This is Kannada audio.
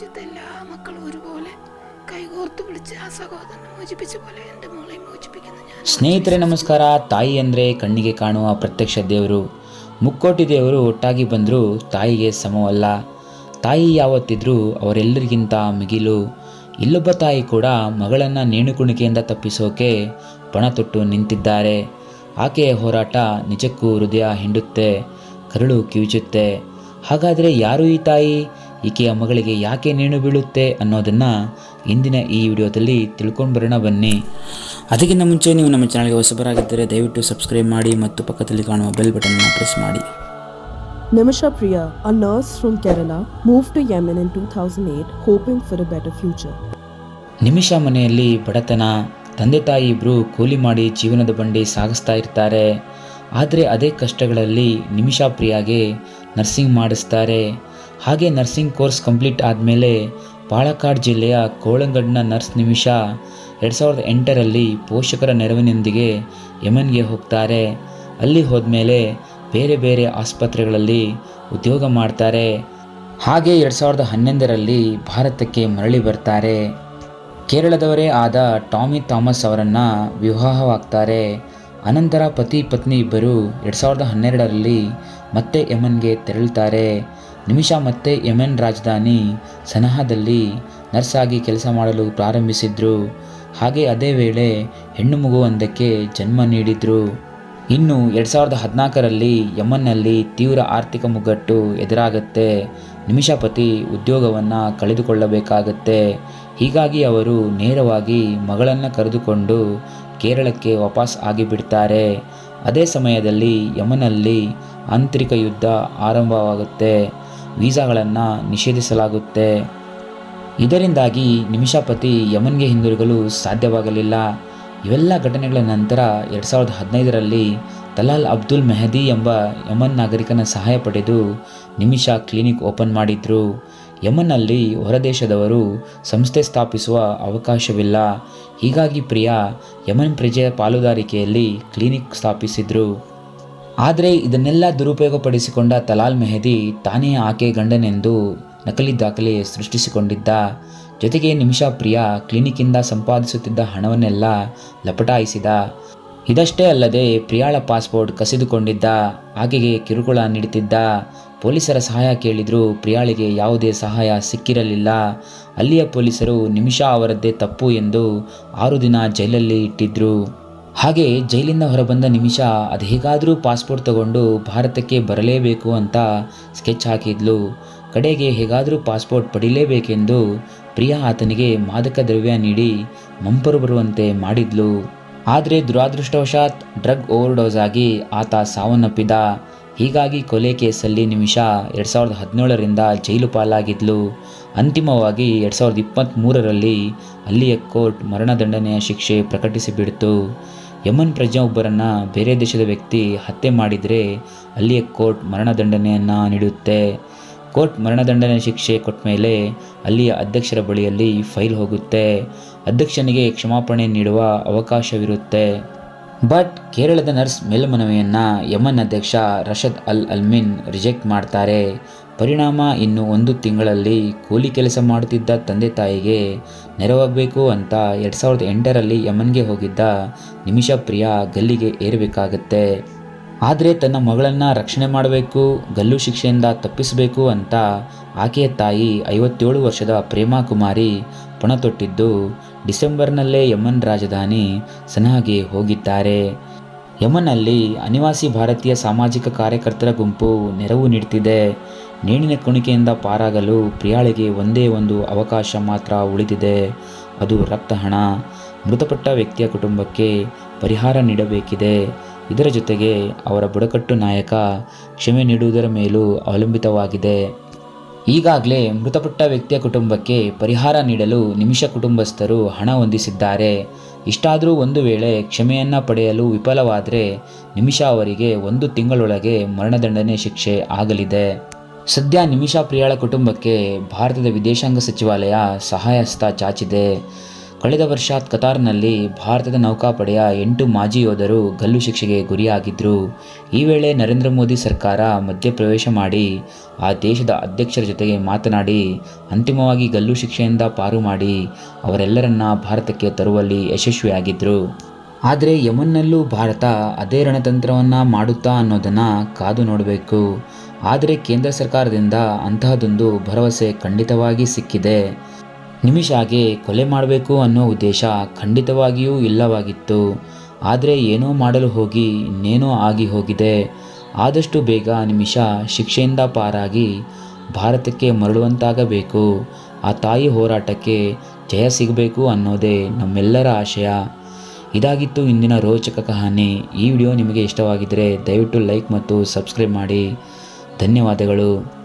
രാജ്യത്തെ എല്ലാ മക്കളും ഒരുപോലെ കൈകോർത്ത് വിളിച്ച് ആ സഹോദരനെ മോചിപ്പിച്ച പോലെ എൻ്റെ മോളെ മോചിപ്പിക്കുന്ന ഞാൻ ಸ್ನೇಹಿತರೆ ನಮಸ್ಕಾರ ತಾಯಿ ಅಂದರೆ ಕಣ್ಣಿಗೆ ಕಾಣುವ ಪ್ರತ್ಯಕ್ಷ ದೇವರು ಮುಕ್ಕೋಟಿ ದೇವರು ಒಟ್ಟಾಗಿ ಬಂದರೂ ತಾಯಿಗೆ ಸಮವಲ್ಲ ತಾಯಿ ಯಾವತ್ತಿದ್ರೂ ಅವರೆಲ್ಲರಿಗಿಂತ ಮಿಗಿಲು ಇಲ್ಲೊಬ್ಬ ತಾಯಿ ಕೂಡ ಮಗಳನ್ನು ನೇಣುಕುಣಿಕೆಯಿಂದ ತಪ್ಪಿಸೋಕೆ ಪಣ ತೊಟ್ಟು ನಿಂತಿದ್ದಾರೆ ಆಕೆಯ ಹೋರಾಟ ನಿಜಕ್ಕೂ ಹೃದಯ ಹಿಂಡುತ್ತೆ ಕರುಳು ಕಿವಿಚುತ್ತೆ ಹಾಗಾದರೆ ಯಾರು ಈ ತಾಯಿ ಈಕೆಯ ಮಗಳಿಗೆ ಯಾಕೆ ನೇಣು ಬೀಳುತ್ತೆ ಅನ್ನೋದನ್ನು ಇಂದಿನ ಈ ವಿಡಿಯೋದಲ್ಲಿ ತಿಳ್ಕೊಂಡು ಬರೋಣ ಬನ್ನಿ. ಅದಕ್ಕಿಂತ ಮುಂಚೆ ನೀವು ನಮ್ಮ ಚಾನಲ್ಗೆ ಹೊಸಬರಾಗಿದ್ದರೆ ದಯವಿಟ್ಟು ಸಬ್ಸ್ಕ್ರೈಬ್ ಮಾಡಿ ಮತ್ತು ಪಕ್ಕದಲ್ಲಿ ಕಾಣುವ ಬೆಲ್ ಬಟನ್ನ ಪ್ರೆಸ್ ಮಾಡಿ. Nimisha Priya, a nurse from Kerala, moved to Yemen in 2008 hoping for a better future. ನಿಮಿಷ ಮನೆಯಲ್ಲಿ ಬಡತನ ತಂದೆ ತಾಯಿ ಇಬ್ಬರು ಕೂಲಿ ಮಾಡಿ ಜೀವನದ ಬಂಡಿ ಸಾಗಿಸ್ತಾ ಇರ್ತಾರೆ. ಆದರೆ ಅದೇ ಕಷ್ಟಗಳಲ್ಲಿ ನಿಮಿಷಾ ಪ್ರಿಯಾಗೆ ನರ್ಸಿಂಗ್ ಮಾಡಿಸ್ತಾರೆ. ಹಾಗೆ ನರ್ಸಿಂಗ್ ಕೋರ್ಸ್ ಕಂಪ್ಲೀಟ್ ಆದಮೇಲೆ ಪಾಲಕ್ಕಾಡ್ ಜಿಲ್ಲೆಯ ಕೋಳಂಗಡ್ನ ನರ್ಸ್ ನಿಮಿಷ ಎರಡು ಸಾವಿರದ ಎಂಟರಲ್ಲಿ ಪೋಷಕರ ನೆರವಿನೊಂದಿಗೆ ಯಮನ್ಗೆ ಹೋಗ್ತಾರೆ. ಅಲ್ಲಿ ಹೋದ್ಮೇಲೆ ಬೇರೆ ಬೇರೆ ಆಸ್ಪತ್ರೆಗಳಲ್ಲಿ ಉದ್ಯೋಗ ಮಾಡ್ತಾರೆ. ಹಾಗೆ ಎರಡು ಸಾವಿರದ ಹನ್ನೊಂದರಲ್ಲಿ ಭಾರತಕ್ಕೆ ಮರಳಿ ಬರ್ತಾರೆ. ಕೇರಳದವರೇ ಆದ ಟಾಮಿ ಥಾಮಸ್ ಅವರನ್ನು ವಿವಾಹವಾಗ್ತಾರೆ. ಅನಂತರ ಪತಿ ಪತ್ನಿ ಇಬ್ಬರು ಎರಡು ಸಾವಿರದ ಹನ್ನೆರಡರಲ್ಲಿ ಮತ್ತೆ ಯಮನ್ಗೆ ತೆರಳುತ್ತಾರೆ ನಿಮಿಷ ಮತ್ತೆ ಯಮನ್ ರಾಜಧಾನಿ ಸನಹಾದಲ್ಲಿ ನರ್ಸ್ ಆಗಿ ಕೆಲಸ ಮಾಡಲು ಪ್ರಾರಂಭಿಸಿದ್ರು. ಹಾಗೆ ಅದೇ ವೇಳೆ ಹೆಣ್ಣು ಮಗುವೊಂದಕ್ಕೆ ಜನ್ಮ ನೀಡಿದ್ರು. ಇನ್ನು ಎರಡು ಸಾವಿರದ ಹದಿನಾಲ್ಕರಲ್ಲಿ ಯಮನ್ನಲ್ಲಿ ತೀವ್ರ ಆರ್ಥಿಕ ಮುಗ್ಗಟ್ಟು ಎದುರಾಗತ್ತೆ. ನಿಮಿಷಪತಿ ಉದ್ಯೋಗವನ್ನು ಕಳೆದುಕೊಳ್ಳಬೇಕಾಗತ್ತೆ. ಹೀಗಾಗಿ ಅವರು ನೇರವಾಗಿ ಮಗಳನ್ನು ಕರೆದುಕೊಂಡು ಕೇರಳಕ್ಕೆ ವಾಪಸ್ ಆಗಿಬಿಡ್ತಾರೆ. ಅದೇ ಸಮಯದಲ್ಲಿ ಯಮನಲ್ಲಿ ಆಂತರಿಕ ಯುದ್ಧ ಆರಂಭವಾಗುತ್ತೆ. ವೀಸಾಗಳನ್ನು ನಿಷೇಧಿಸಲಾಗುತ್ತೆ. ಇದರಿಂದಾಗಿ ನಿಮಿಷಾಪತಿ ಯಮನ್ಗೆ ಹಿಂದಿರುಗಲು ಸಾಧ್ಯವಾಗಲಿಲ್ಲ. ಇವೆಲ್ಲ ಘಟನೆಗಳ ನಂತರ ಎರಡು ಸಾವಿರದ ಹದಿನೈದರಲ್ಲಿ ತಲಾಲ್ ಅಬ್ದುಲ್ ಮೆಹದಿ ಎಂಬ ಯಮನ್ ನಾಗರಿಕನ ಸಹಾಯ ಪಡೆದು ನಿಮಿಷಾ ಕ್ಲಿನಿಕ್ ಓಪನ್ ಮಾಡಿದ್ರು. ಯಮನ್ನಲ್ಲಿ ಹೊರದೇಶದವರು ಸಂಸ್ಥೆ ಸ್ಥಾಪಿಸುವ ಅವಕಾಶವಿಲ್ಲ. ಹೀಗಾಗಿ ಪ್ರಿಯಾ ಯಮನ್ ಪ್ರಜೆಯ ಪಾಲುದಾರಿಕೆಯಲ್ಲಿ ಕ್ಲಿನಿಕ್ ಸ್ಥಾಪಿಸಿದ್ರು. ಆದರೆ ಇದನ್ನೆಲ್ಲ ದುರುಪಯೋಗಪಡಿಸಿಕೊಂಡ ತಲಾಲ್ ಮೆಹದಿ ತಾನೇ ಆಕೆ ಗಂಡನೆಂದು ನಕಲಿ ದಾಖಲೆ ಸೃಷ್ಟಿಸಿಕೊಂಡಿದ್ದ. ಜೊತೆಗೆ ನಿಮಿಷಾ ಪ್ರಿಯಾ ಕ್ಲಿನಿಕ್ಕಿಂದ ಸಂಪಾದಿಸುತ್ತಿದ್ದ ಹಣವನ್ನೆಲ್ಲ ಲಪಟಾಯಿಸಿದ. ಇದಷ್ಟೇ ಅಲ್ಲದೆ ಪ್ರಿಯಾಳ ಪಾಸ್ಪೋರ್ಟ್ ಕಸಿದುಕೊಂಡಿದ್ದ. ಆಕೆಗೆ ಕಿರುಕುಳ ನೀಡುತ್ತಿದ್ದ. ಪೊಲೀಸರ ಸಹಾಯ ಕೇಳಿದರೂ ಪ್ರಿಯಾಳಿಗೆ ಯಾವುದೇ ಸಹಾಯ ಸಿಕ್ಕಿರಲಿಲ್ಲ. ಅಲ್ಲಿಯ ಪೊಲೀಸರು ನಿಮಿಷಾ ಅವರದ್ದೇ ತಪ್ಪು ಎಂದು ಆರು ದಿನ ಜೈಲಲ್ಲಿ ಇಟ್ಟಿದ್ರು. ಹಾಗೆ ಜೈಲಿಂದ ಹೊರಬಂದ ನಿಮಿಷ, ಅದು ಹೇಗಾದರೂ ಪಾಸ್ಪೋರ್ಟ್ ತಗೊಂಡು ಭಾರತಕ್ಕೆ ಬರಲೇಬೇಕು ಅಂತ ಸ್ಕೆಚ್ ಹಾಕಿದ್ಲು. ಕಡೆಗೆ ಹೇಗಾದರೂ ಪಾಸ್ಪೋರ್ಟ್ ಪಡಿಲೇಬೇಕೆಂದು ಪ್ರಿಯಾ ಆತನಿಗೆ ಮಾದಕ ದ್ರವ್ಯ ನೀಡಿ ಮಂಪರು ಬರುವಂತೆ ಮಾಡಿದ್ಲು. ಆದರೆ ದುರಾದೃಷ್ಟವಶಾತ್ ಡ್ರಗ್ ಓವರ್ಡೋಸ್ ಆಗಿ ಆತ ಸಾವನ್ನಪ್ಪಿದ. ಹೀಗಾಗಿ ಕೊಲೆ ಕೇಸಲ್ಲಿ ನಿಮಿಷ ಎರಡು ಸಾವಿರದ ಹದಿನೇಳರಿಂದ ಜೈಲು ಪಾಲಾಗಿದ್ಲು. ಅಂತಿಮವಾಗಿ ಎರಡು ಸಾವಿರದ ಇಪ್ಪತ್ತ್ಮೂರರಲ್ಲಿ ಅಲ್ಲಿಯ ಕೋರ್ಟ್ ಮರಣದಂಡನೆಯ ಶಿಕ್ಷೆ ಪ್ರಕಟಿಸಿಬಿಡ್ತು ಯಮನ್ ಪ್ರಜೆಯೊಬ್ಬರನ್ನು ಬೇರೆ ದೇಶದ ವ್ಯಕ್ತಿ ಹತ್ಯೆ ಮಾಡಿದರೆ ಅಲ್ಲಿಯ ಕೋರ್ಟ್ ಮರಣದಂಡನೆಯನ್ನು ನೀಡುತ್ತೆ. ಕೋರ್ಟ್ ಮರಣದಂಡನೆ ಶಿಕ್ಷೆ ಕೊಟ್ಟ ಮೇಲೆ ಅಲ್ಲಿಯ ಅಧ್ಯಕ್ಷರ ಬಳಿಯಲ್ಲಿ ಫೈಲ್ ಹೋಗುತ್ತೆ. ಅಧ್ಯಕ್ಷನಿಗೆ ಕ್ಷಮಾಪಣೆ ನೀಡುವ ಅವಕಾಶವಿರುತ್ತೆ. ಬಟ್ ಕೇರಳದ ನರ್ಸ್ ಮೇಲ್ಮನವಿಯನ್ನು ಯಮನ್ ಅಧ್ಯಕ್ಷ ರಷದ್ ಅಲ್ ಅಲ್ಮಿನ್ ರಿಜೆಕ್ಟ್ ಮಾಡ್ತಾರೆ. ಪರಿಣಾಮ ಇನ್ನು ಒಂದು ತಿಂಗಳಲ್ಲಿ ಕೂಲಿ ಕೆಲಸ ಮಾಡುತ್ತಿದ್ದ ತಂದೆ ತಾಯಿಗೆ ನೆರವಾಗಬೇಕು ಅಂತ ಎರಡು ಸಾವಿರದ ಎಂಟರಲ್ಲಿ ಯಮನ್ಗೆ ಹೋಗಿದ್ದ ನಿಮಿಷ ಪ್ರಿಯ ಗಲ್ಲಿಗೆ ಏರಬೇಕಾಗತ್ತೆ. ಆದರೆ ತನ್ನ ಮಗಳನ್ನು ರಕ್ಷಣೆ ಮಾಡಬೇಕು, ಗಲ್ಲು ಶಿಕ್ಷೆಯಿಂದ ತಪ್ಪಿಸಬೇಕು ಅಂತ ಆಕೆಯ ತಾಯಿ ಐವತ್ತೇಳು ವರ್ಷದ ಪ್ರೇಮಾ ಕುಮಾರಿ ಪಣ ತೊಟ್ಟಿದ್ದು ಡಿಸೆಂಬರ್ನಲ್ಲೇ ಯಮನ್ ರಾಜಧಾನಿ ಸನಹಾಗೆ ಹೋಗಿದ್ದಾರೆ. ಯಮನಲ್ಲಿ ಅನಿವಾಸಿ ಭಾರತೀಯ ಸಾಮಾಜಿಕ ಕಾರ್ಯಕರ್ತರ ಗುಂಪು ನೆರವು ನೀಡುತ್ತಿದೆ ನೇಣಿನ ಕುಣಿಕೆಯಿಂದ ಪಾರಾಗಲು ಪ್ರಿಯಾಳಿಗೆ ಒಂದೇ ಒಂದು ಅವಕಾಶ ಮಾತ್ರ ಉಳಿದಿದೆ. ಅದು ರಕ್ತ ಹಣ. ಮೃತಪಟ್ಟ ವ್ಯಕ್ತಿಯ ಕುಟುಂಬಕ್ಕೆ ಪರಿಹಾರ ನೀಡಬೇಕಿದೆ. ಇದರ ಜೊತೆಗೆ ಅವರ ಬುಡಕಟ್ಟು ನಾಯಕ ಕ್ಷಮೆ ನೀಡುವುದರ ಮೇಲೂ ಅವಲಂಬಿತವಾಗಿದೆ. ಈಗಾಗಲೇ ಮೃತಪಟ್ಟ ವ್ಯಕ್ತಿಯ ಕುಟುಂಬಕ್ಕೆ ಪರಿಹಾರ ನೀಡಲು ನಿಮಿಷ ಕುಟುಂಬಸ್ಥರು ಹಣ ಹೊಂದಿಸಿದ್ದಾರೆ. ಇಷ್ಟಾದರೂ ಒಂದು ವೇಳೆ ಕ್ಷಮೆಯನ್ನು ಪಡೆಯಲು ವಿಫಲವಾದರೆ ನಿಮಿಷ ಅವರಿಗೆ ಒಂದು ತಿಂಗಳೊಳಗೆ ಮರಣದಂಡನೆ ಶಿಕ್ಷೆ ಆಗಲಿದೆ. ಸದ್ಯ ನಿಮಿಷಾ ಪ್ರಿಯಾಳ ಕುಟುಂಬಕ್ಕೆ ಭಾರತದ ವಿದೇಶಾಂಗ ಸಚಿವಾಲಯ ಸಹಾಯಹಸ್ತ ಚಾಚಿದೆ. ಕಳೆದ ವರ್ಷ ಕತಾರ್ನಲ್ಲಿ ಭಾರತದ ನೌಕಾಪಡೆಯ ಎಂಟು ಮಾಜಿ ಯೋಧರು ಗಲ್ಲು ಶಿಕ್ಷೆಗೆ ಗುರಿಯಾಗಿದ್ದರು ಈ ವೇಳೆ ನರೇಂದ್ರ ಮೋದಿ ಸರ್ಕಾರ ಮಧ್ಯಪ್ರವೇಶ ಮಾಡಿ, ಆ ದೇಶದ ಅಧ್ಯಕ್ಷರ ಜೊತೆಗೆ ಮಾತನಾಡಿ, ಅಂತಿಮವಾಗಿ ಗಲ್ಲು ಶಿಕ್ಷೆಯಿಂದ ಪಾರು ಮಾಡಿ ಅವರೆಲ್ಲರನ್ನ ಭಾರತಕ್ಕೆ ತರುವಲ್ಲಿ ಯಶಸ್ವಿಯಾಗಿದ್ದರು ಆದರೆ ಯಮನ್ನಲ್ಲೂ ಭಾರತ ಅದೇ ರಣತಂತ್ರವನ್ನು ಮಾಡುತ್ತಾ ಅನ್ನೋದನ್ನು ಕಾದು ನೋಡಬೇಕು. ಆದರೆ ಕೇಂದ್ರ ಸರ್ಕಾರದಿಂದ ಅಂತಹದೊಂದು ಭರವಸೆ ಖಂಡಿತವಾಗಿ ಸಿಕ್ಕಿದೆ. ನಿಮಿಷಾಗೆ ಕೊಲೆ ಮಾಡಬೇಕು ಅನ್ನೋ ಉದ್ದೇಶ ಖಂಡಿತವಾಗಿಯೂ ಇಲ್ಲವಾಗಿತ್ತು. ಆದರೆ ಏನೋ ಮಾಡಲು ಹೋಗಿ ಇನ್ನೇನೋ ಆಗಿ ಹೋಗಿದೆ. ಆದಷ್ಟು ಬೇಗ ನಿಮಿಷ ಶಿಕ್ಷೆಯಿಂದ ಪಾರಾಗಿ ಭಾರತಕ್ಕೆ ಮರಳುವಂತಾಗಬೇಕು. ಆ ತಾಯಿ ಹೋರಾಟಕ್ಕೆ ಜಯ ಸಿಗಬೇಕು ಅನ್ನೋದೇ ನಮ್ಮೆಲ್ಲರ ಆಶಯ. ಇದಾಗಿತ್ತು ಇಂದಿನ ರೋಚಕ ಕಹಾನಿ. ಈ ವಿಡಿಯೋ ನಿಮಗೆ ಇಷ್ಟವಾಗಿದ್ದರೆ ದಯವಿಟ್ಟು ಲೈಕ್ ಮತ್ತು ಸಬ್ಸ್ಕ್ರೈಬ್ ಮಾಡಿ. ಧನ್ಯವಾದಗಳು.